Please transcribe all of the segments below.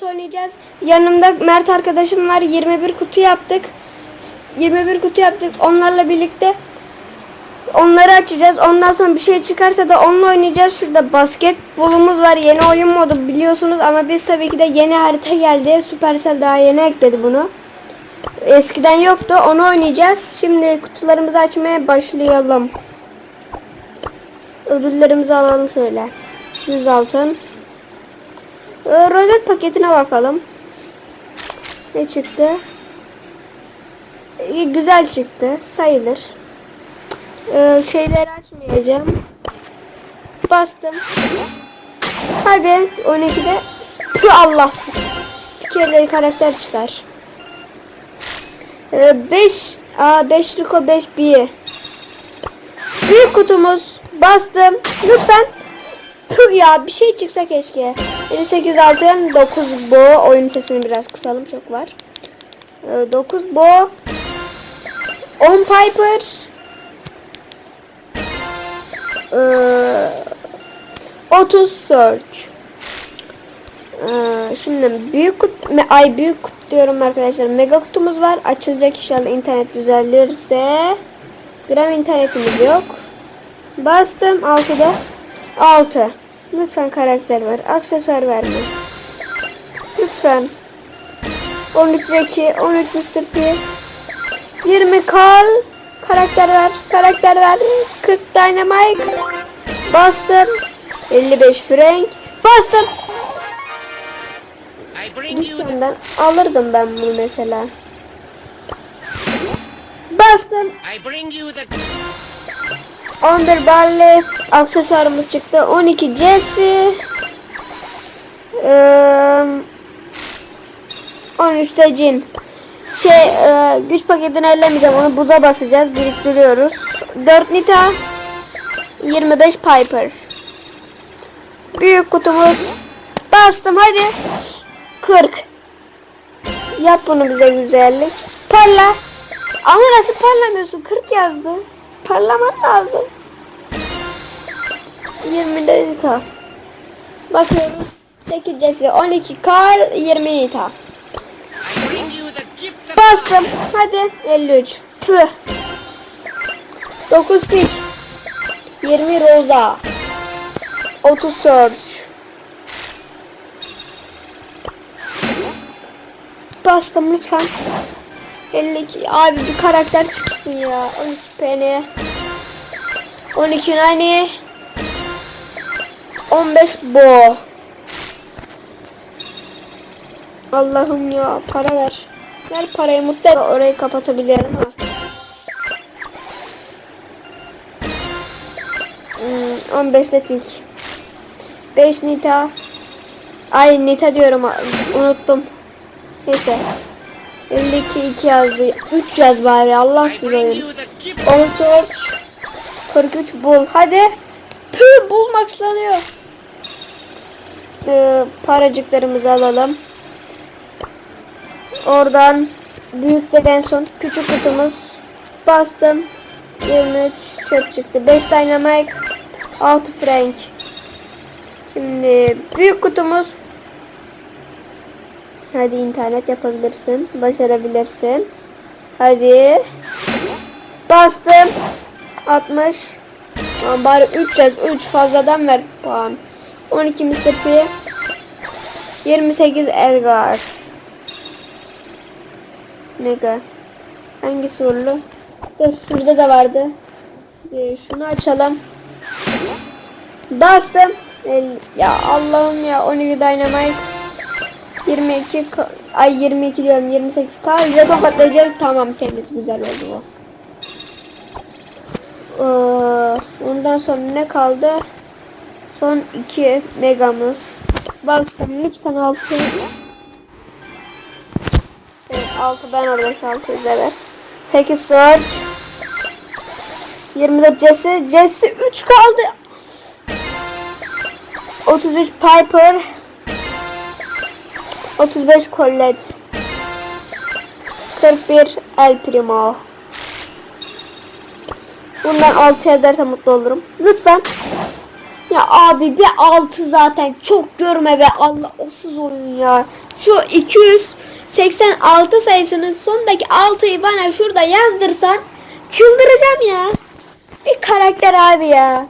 Bros oynayacağız. Yanımda Mert arkadaşım var. 21 kutu yaptık. 21 kutu yaptık. Onlarla birlikte onları açacağız. Ondan sonra bir şey çıkarsa da onunla oynayacağız. Şurada basketbolumuz var. Yeni oyun modu biliyorsunuz ama biz tabii ki de yeni harita geldi. Supercell daha yeni ekledi bunu. Eskiden yoktu. Onu oynayacağız. Şimdi kutularımızı açmaya başlayalım. Ödüllerimizi alalım şöyle. 100 altın. Ee, rozet paketine bakalım. Ne çıktı? İyi, güzel çıktı. Sayılır. Ee, şeyleri açmayacağım. Bastım. Hadi 12'de. Tüh Allahsız. Kere karakter çıkar. 5 a 5 Rico 5 B. Büyük kutumuz. Bastım. Lütfen. Tüh ya bir şey çıksa keşke. 58 altın 9 bo. Oyun sesini biraz kısalım çok var. 9 bo. 10 Piper. Ee, 30 Search. Ee, şimdi büyük kut, ay büyük kut diyorum arkadaşlar. Mega kutumuz var. Açılacak inşallah internet düzelirse. Gram internetimiz yok. Bastım 6'da. 6. Lütfen karakter ver. Aksesuar verme. Lütfen. 13 Jackie, 13 Mr. P. 20 Carl. Karakter ver. Karakter ver. 40 Dynamite. Bastım. 55 Frank. Bastım. Senden alırdım ben bunu mesela. Bastım. 11 Barley aksesuarımız çıktı. 12 Jesse. Ee, 13 de Jin. Şey, e, güç paketini ellemeyeceğim. Onu buza basacağız. Biriktiriyoruz. 4 Nita. 25 Piper. Büyük kutumuz. Bastım hadi. 40. Yap bunu bize güzellik. Parla. Ama nasıl parlamıyorsun? 40 yazdı. Parlaman lazım. 20 nita. Bakıyoruz. 8 Jesse, 12 Carl, 20 nita. I bring you the gift of Bastım. Hadi. 53. Tüh. 9 Fish. 20 Rosa. 30 Surge. Bastım lütfen. 52. Abi bir karakter çıksın ya. 12 PN. 12 Nani. 15 Bo. Allah'ım ya para ver. Ver parayı mutlu et. Orayı kapatabilirim ha. Hmm, 15 dakik. 5 Nita. Ay Nita diyorum unuttum. Neyse. 52 2 yazdı. 3 yaz bari Allah size 14 43 bul. Hadi. Tüh bul maxlanıyor. Ee, paracıklarımızı alalım. Oradan büyükler en son. Küçük kutumuz. Bastım. 23 çöp çıktı. 5 dynamite. 6 frank. Şimdi büyük kutumuz. Hadi internet yapabilirsin. Başarabilirsin. Hadi. Bastım. 60. Ama bari 3 yaz. 3 fazladan ver puan. 12 Mr. P. 28 Edgar. Mega. Hangi sorulu? Dur şurada da vardı. Ee, şunu açalım. Bastım. El- Ya Allah'ım ya 12 Dynamite. 22 ka- ay 22 diyorum 28 k jeton patlayacak tamam temiz güzel oldu bu. Ee, ondan sonra ne kaldı? Son 2 megamız. Bastım lütfen 6. Evet 6 ben orada 6 evet. 8 Surge. 24 Jesse. Jesse 3 kaldı. 33 Piper. 35 Colette. 41 El Primo. Bundan 6 yazarsa mutlu olurum. Lütfen. Ya abi bir 6 zaten çok görme be Allah osuz oyun ya. şu 286 sayısının sondaki 6'yı bana şurada yazdırsan çıldıracağım ya. Bir karakter abi ya.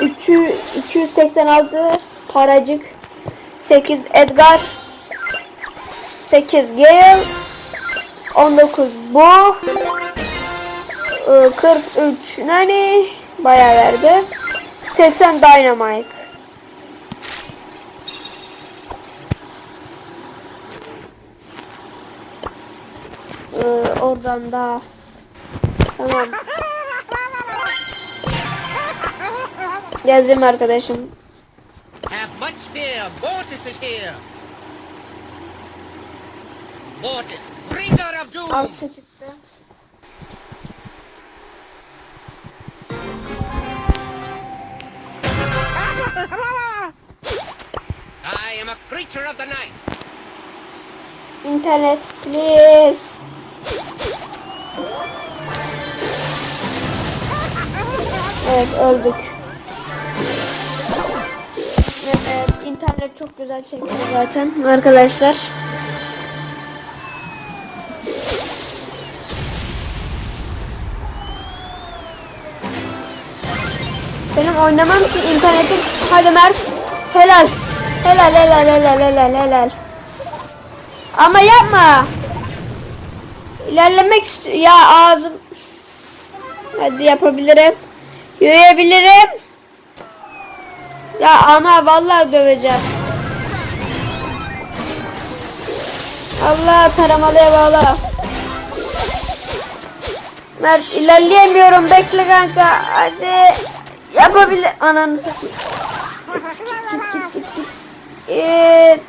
2 286 paracık 8 Edgar. 8 Gale. 19 bu. Ee, 43 nani. Bayağı verdi. 80 Dynamite. Ee, oradan da tamam. Yazayım arkadaşım much fear. Mortis is here. Mortis, bringer of doom. Alsa çıktı. I am a creature of the night. İnternet please. Evet öldük. İnternet çok güzel çekiyor zaten arkadaşlar. Benim oynamam için internetim hadi Mert helal. Helal helal helal helal helal. Ama yapma. İlerlemek ya ağzım hadi yapabilirim. Yürüyebilirim. Ya ama vallahi döveceğim Allah taramalıya bağla Mert ilerleyemiyorum bekle kanka hadi yapabilir ananı satayım Git.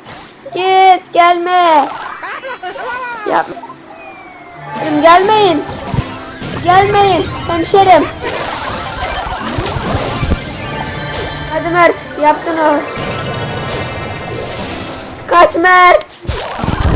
Git. Gelme. Yap. Hemşerim gelmeyin. Gelmeyin. Hemşerim. Hadi Mert. Yaptın o. Kaç Mert.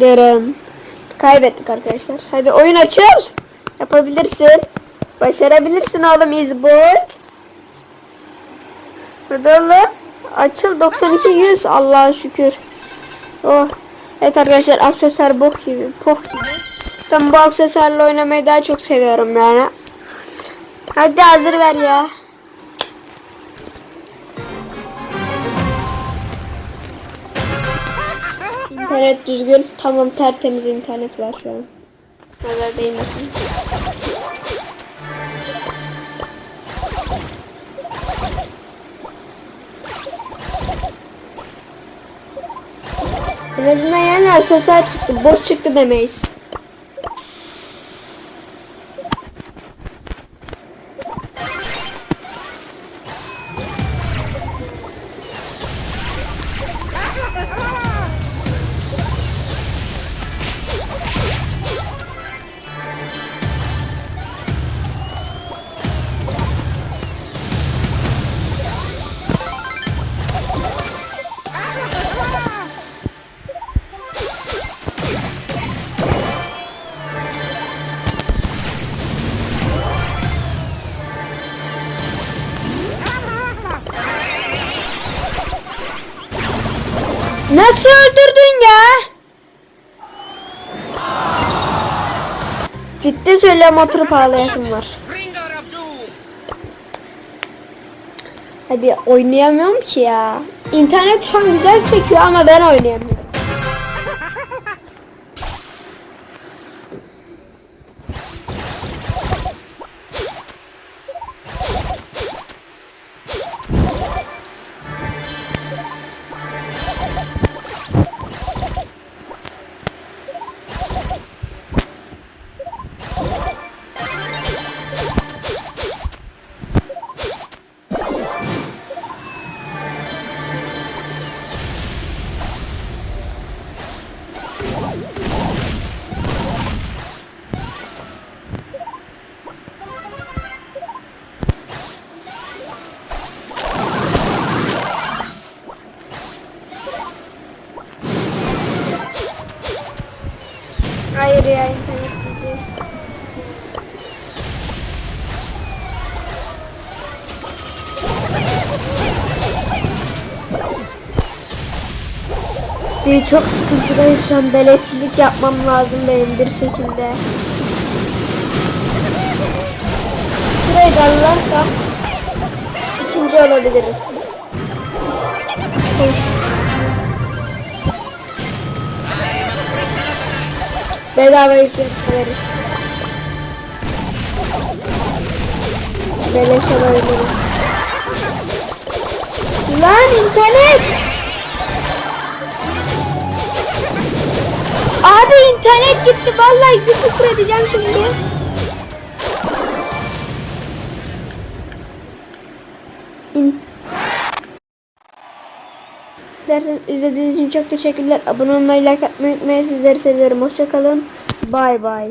Dırım. Kaybettik arkadaşlar. Hadi oyun açıl. Yapabilirsin. Başarabilirsin oğlum izboy. Hadi oğlum. Açıl 92 100 Allah'a şükür. Oh. Evet arkadaşlar aksesuar bok gibi. Poh gibi. Ben bu aksesuarla oynamayı daha çok seviyorum yani. Hadi hazır ver ya. İnternet düzgün. Tamam tertemiz internet var şu an. Nazar değmesin. En azından yani aksesuar çıktı. Boş çıktı demeyiz. Nasıl öldürdün ya? Ciddi söylüyorum oturup ağlayasım var. Hadi oynayamıyorum ki ya. İnternet şu an güzel çekiyor ama ben oynayamıyorum. Hayır ya internet gidiyor. Çok sıkıntıdayım şu an. Beleşçilik yapmam lazım benim bir şekilde. Buraya darlarsak ikinci olabiliriz. Hoş. Bedava yükletmeleriz. Beleş alabiliriz. Lan internet! Abi internet gitti vallahi bir küfür edeceğim şimdi. İzlerseniz izlediğiniz için çok teşekkürler. Abone olmayı, like atmayı unutmayın. Sizleri seviyorum. Hoşçakalın. Bay bay.